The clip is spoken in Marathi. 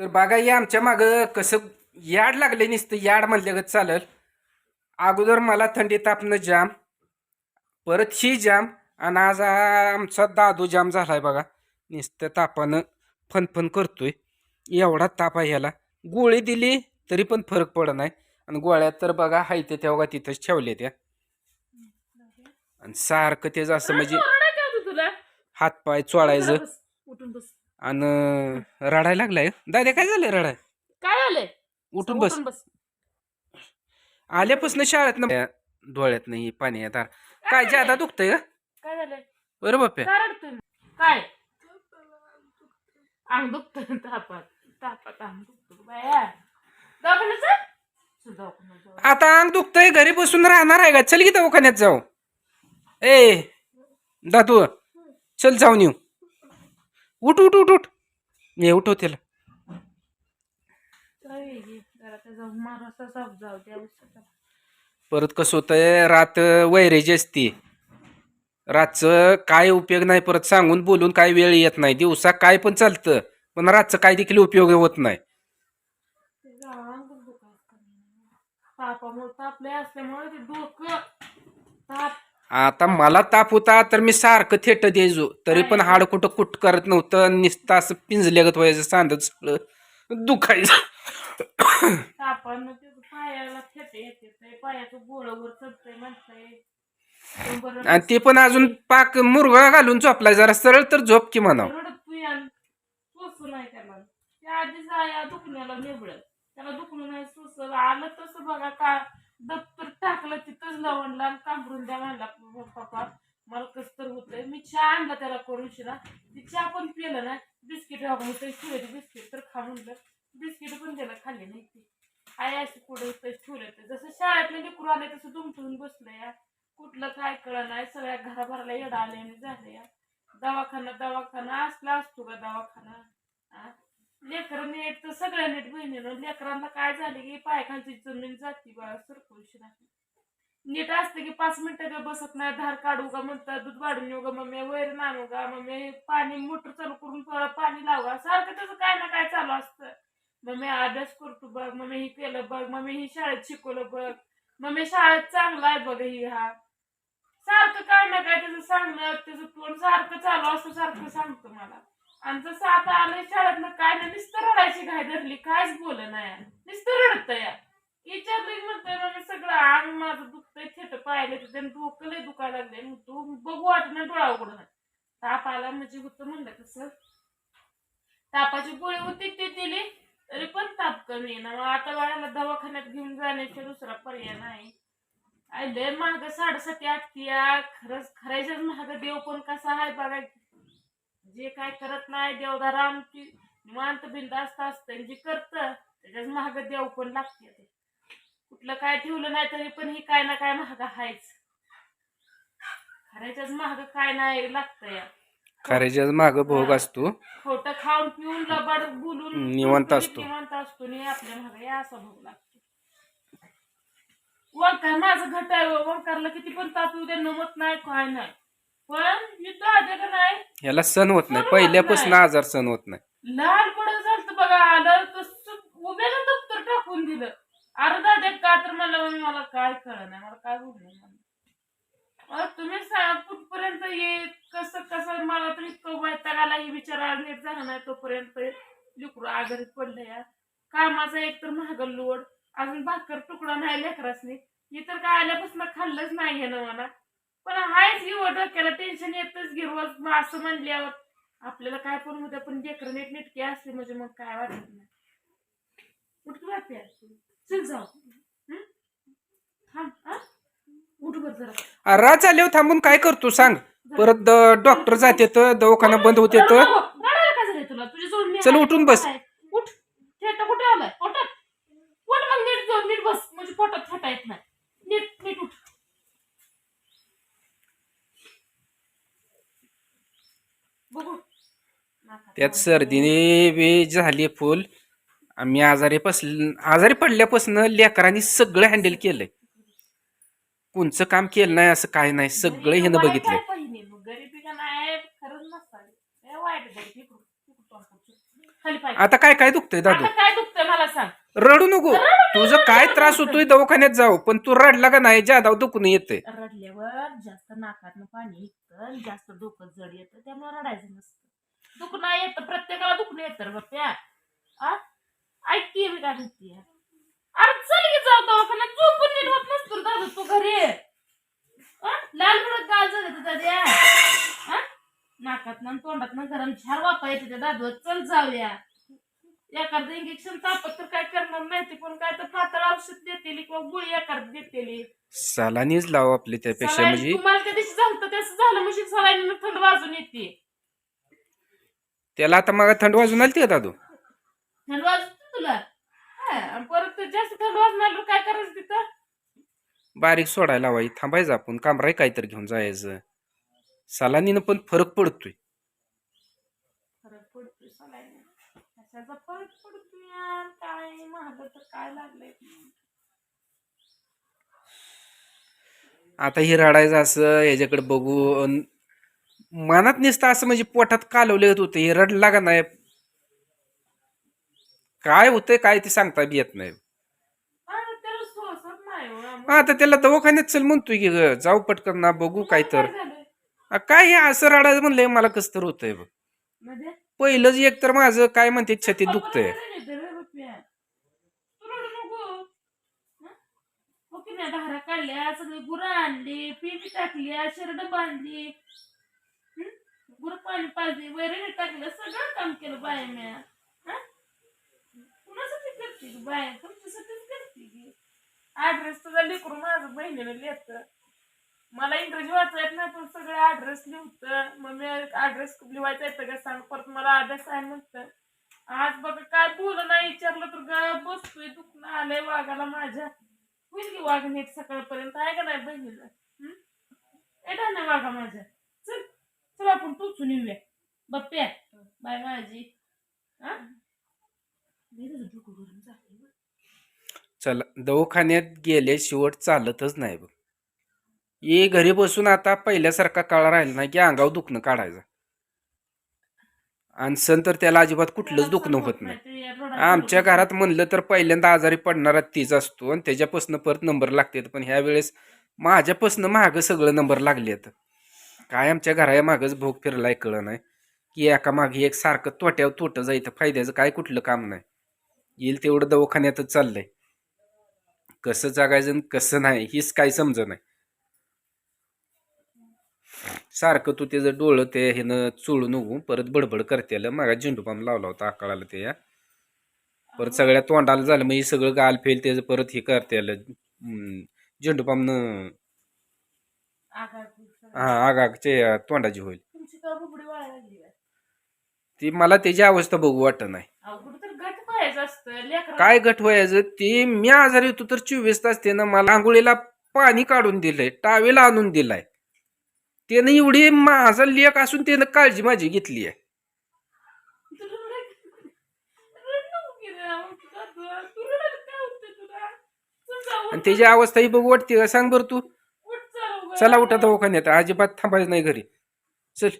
तर बघा या आमच्या मागं कसं याड लागले नुसतं. याड म्हणल्यागत चालल. अगोदर मला थंडी तापणं जाम परत ही जाम आणि आज आमचा दादू जाम झालाय बघा. नुसतं तापानं फनफन करतोय. एवढा ताप आहे ह्याला. गोळी दिली तरी पण फरक पडत नाही. आणि गोळ्या तर बघा हाय ते तेव्हा तिथंच ठेवल्या त्या. आणि सारखं त्याचं असं म्हणजे हातपाय चोळायचं. आणि रडायला लागलाय दादा काय झालंय रडाय? काय झालंय? उठून बस. बस. आल्यापासून शाळेत ना डोळ्यात नाही पाणी येतात काय ज्यादा दुखतंय का? काय झालंय? बरं बाप्या काय रडतोय? काय? अंग दुखत तापात. तापात अंग दुखत बाया. दवाखान्यात जा. चल दवाखान्यात जाऊ. आता अंग दुखतंय घरी बसून राहणार आहे का? चल की दवाखान्यात जाऊ. ए दादू चल जाऊन येऊ. उठ उठ उठ उठ. मी उठव त्याला. हे? द्या औषधाला. परत कसं होतंय रात वैरेजी असते. रातचं काय उपयोग नाही परत सांगून बोलून काय वेळ येत नाही. दिवसा काय पण चालतं पण रातचं काय देखील उपयोग होत नाही. तापले असल्यामुळे ते डोकं आता मला ताप होता तर मी सारखं थेट द्यायचो. तरी पण हाड कुठं कुट करत नव्हतं. नुसतं असं पिंजल्यागत व्हायचं सांदत सगळं दुखायचं. तापानं त्याचं पायाला खेटे येते. ते पायाचं गोळवर चढतंय म्हणतंय. कंबर आणि ते पण अजून पाक मुरगा घालून झोपलाय. जरा सरळ तर झोप की म्हणावं. रडतोय आणि सोसू नाही त्याला. त्या आधी जाया दुखण्याला निवड त्याला दुखणं नाही सोस. आलं तसं बघा का दप्तर टाकलं तिथंच लवणला आणि कांबरून द्या म्हणला पप्पा मला कस तर होतंय. मी चहा आणला त्याला करून शिरा ती चहा पण पिलं ना बिस्किट होतंय ठेवले बिस्किट तर खा म्हणलं. बिस्किट पण त्याला खाल्ले नाही ती. आई असं कुठं होतंय ते. जसं शाळेतले लेकरू आले तसं दुमटून बसलं या. कुठलं काय कळलं नाही सगळ्या घराभराला येडा आले आणि झालं या. दवाखाना दवाखाना असला असतो का दवाखाना? लेकर नीट तर सगळ्या नीट बहिणीनं लेकरांना काय झाले की पायखालची जमीन जाती बा सरकून नीट असते की पाच मिनिटं का बसत नाही धार काढू का म्हणतात दूध वाढून येऊ का मम्मी वैर नाणू का मम्मी पाणी मोटर चालू करून परत पाणी लावा. सारखं त्याचं काय ना काय चालू असतं. मम्मी अभ्यास करतो बघ मम्मी ही केलं बघ मम्मी ही शाळेत शिकवलं बघ. मम्मी शाळेत चांगला आहे बघ ही हा. सारखं काय ना काय त्याचं सांगणं त्याचं तोंड सारखं चालू असतं सारखं सांगतो मला. आणि सात आता शाळेत काय ना नुसतं रडायची घाय धरली कायच बोल नाही. नुसतं रडत या. विचारलं म्हणतोय मग सगळं अंग माझं दुखतंय थेट पाहिलं तर त्यानं डोकं लय दुखायला लागलंय. मग तू बघू वाटत ना डोळा उघडून ताप आला म्हणजे होतं म्हणलं तसं. तापाची गोळी होती ती दिली. तरी पण ताप कमी आहे ना. मग आता बाळाला दवाखान्यात घेऊन जाण्याचा दुसरा पर्याय नाही. आई लय महाग साडेसाती आठतीया खरंच खरायच्याच महाग देव पण कसा आहे बघा. जे काय करत नाही देवदाराम की निवांत बिंदास्त असतं आणि जे करत त्याच्याच महाग देव पण लागते ते. कुठलं काय ठेवलं नाही तरी पण ही काय ना काय महाग आहेच. खऱ्याच्याच महाग काय नाही लागतं या खऱ्याच्या माग भोग असतो. खोटं खाऊन पिऊन लबाड बोलून निवांत असतो. निवांत असतो आणि आपल्या महाग या असा भोग लागतो वंकार माझं घट आहे वंकारला किती पण ताप येऊ दे नमत नाही काय नाही. पण मी तो आधी का नाही? ह्याला सण होत नाही. सण होत पहिल्यापासून नाही. आजार सण होत नाही. लहान पडत झालं बघा आलं तसं उभ्यानं दप्तर टाकून दिलं. अर्धा दे का तर मला म्हणे, मला काय कळ नाही मला काय बोललं तुम्ही सांगा कुठपर्यंत ये कसं कसं? मला तर इतकं वैतागाला ही विचार नीट झाला नाही तोपर्यंत. लिकरू आजारी पडलं या. कामाचा एक तर महाग लोड. अजून भाकर तुकडा नाही लेकरासनी. हे तर काय आल्यापासून खाल्लंच नाही ना मला. पण हायच घेऊ डोक्याला टेन्शन येतच घे रोज मग असं म्हणल्यावर. आपल्याला काय पण होतं पण लेकरं नीट नेटके असले म्हणजे मग काय वाटत नाही. उठ वाटते चल जाऊ. हं? थांब हा? उठ बर जरा. राज आल्यावर थांबून काय करतो सांग. परत द- डॉक्टर जाते तर दवाखाना बंद होते तर रडायला काय झालंय तुला? चल आहे. उठून बस. उठ. थेटा कुठे आलाय? पोटात. उठ मग नीट बस. म्हणजे पोटात थेटा येत नाही. नीट नीट उठ बघू नाकात त्यात. सर्दीने बी झाली फुल. आम्ही आजारी पस आजारी पडल्यापासून लेकरांनी सगळं हँडल केलंय. कोणचं काम केलं नाही असं काय नाही सगळं. खाली पाय. आता काय काय दुखतंय दादू? आता काय दुखतंय मला सांग. रडू नको. तुझं काय त्रास होतोय दवाखान्यात जाऊ पण तू रडला का नाही जादा दुखून येते रडल्यावर जास्त नाकातनं पाणी जास्त डोकं जड येतं त्यामुळे रडायचं नसतं. दुखणं येतं प्रत्येकाला दुखणं येतं बाप्या? ऐकते मी काय म्हणते. अरे चल की जाऊ दवाखान्यात झोपून नीट होत नसतो दादा तू घरी? लाल भडक गाल झालं दाद्या आ? नाकातनं आणि तोंडातनं गरम झार वापा येते त्या दादू चल जाऊया एखादं इंजेक्शन तापत तर काय करणार नाही ते पण काय तर पातळ औषध देतेली किंवा गोळी एखाद देतेली. सलानीच लाव आपली त्यापेक्षा म्हणजे. तुम्हाला त्या दिवशी झालं तसं झालं म्हणजे सलाईन थंड वाजून येते. त्याला आता मग थंड वाजून आली का दादू? थंड वाजत तुला? हा, आणि परत ते जास्त थंड वाजणार काय करायचं तिथं? बारीक सोडायला लावाई थांबायचं आपण कामराई काहीतरी घेऊन जायचं. सलानीनं पण फरक पडतोय. फरक पडतोय सलाईन कशाचा फरक पडतोय यार? काय महाग तर काय लागलंय? आता हे रडायचं असं ह्याच्याकडे बघून मनात नुसतं असं म्हणजे पोटात कालवले होतं. हे रडला का नाही. काय होतंय काय ते सांगता बी येत नाही. हो. मग आता त्याला दवाखान्यात चल म्हणतोय की ग. जाऊ पटकन ना बघू काय तर? आ, काय हे असं रडायचं म्हणलंय? मला कस तर होतंय बघ. म्हणजे? पहिलंच एक तर माझं काय म्हणते छातीत दुखतंय. धारा काढल्या सगळी गुरं आणली पिंपी टाकली शरड बांधली. हं? गुरं पाणी पाजली वैरण टाकलं सगळं काम केलं बाया म्या. हं? कुणासाठी करते ग बाय? तुमच्यासाठीच करते की ऍड्रेस तुझा लेकरू माझं बहिणीला लिहित मला इंग्रजी वाचायला येत नाही पण सगळं ऍड्रेस लिहतं. मग मी ऍड्रेस लिवायचा येतं का सांग परत मला अभ्यास आहे म्हणतं. आज बघा काय बोल नाही विचारलं तर ग बसतोय दुखणं आलंय वाघाला माझ्या. होईल की वाघ नीट सकाळपर्यंत? आहे का नाही बहिणीला? हं? येणार नाही वाघा माझ्या? चल चल आपण टोचून येऊया. बप्प्या बाय माझी. हा? लय तुझं डोकं गरम झालंय बघ. चला दवाखान्यात गेले शेवट चालतच नाही बघ. ये घरी बसून आता पहिल्यासारखा काळ राहिला नाही की अंगावर दुखणं काढायचं. आणि सण तर त्याला अजिबात कुठलंच दुखणं होत नाही. ते रडायचं आमच्या. घरात म्हणलं तर पहिल्यांदा आजारी पडणारा तीच असतो आणि त्याच्यापासून परत नंबर लागते पण ह्या वेळेस माझ्यापासून मागं सगळं नंबर लागले काय आमच्या घरा मागच भोग फिरलाय कळ नाही. की एका मागे एक सारखं तोट्यावर तोटं जायचं फायद्याचं काय कुठलं काम नाही. येईल तेवढं दवाखान्यातच चाललंय. कसं जगायचं कसं नाही हीच काही समज नाही. सारखं तू त्याचं डोळं ते ह्यानं चोळून उगून परत बडबड करते मागा झेंडू पाम लावला होता आकाळाला ते. या परत सगळ्या तोंडाला झालं मग हे सगळं गाल फेल त्याचं परत हे करते झेंडू पामनं हा आगाचे तोंडाची होईल. तुमची का बुबडी वाळायला लागली काय? ती मला त्याची अवस्था बघू वाटत नाही. अवघड तर घट पाहायचं असतं लेकरं. काय गट व्हायचं? ते मी आजारी होतो तर चोवीस तास त्यानं मला आंघोळीला पाणी काढून दिलंय टावेला आणून दिलाय. त्यानं एवढी माझा लेख असून त्यानं काळजी माझी घेतली आहे. तुला रडायला- रड नको की रे, मग तुला तू- तू रडायला काय होतंय तुला? चल जाऊ. आणि त्याची अवस्था ही बघू वाटते का? सांग बरं तू. चला उठा दवाखान्यात अजिबात थांबायचं नाही घरी. चल.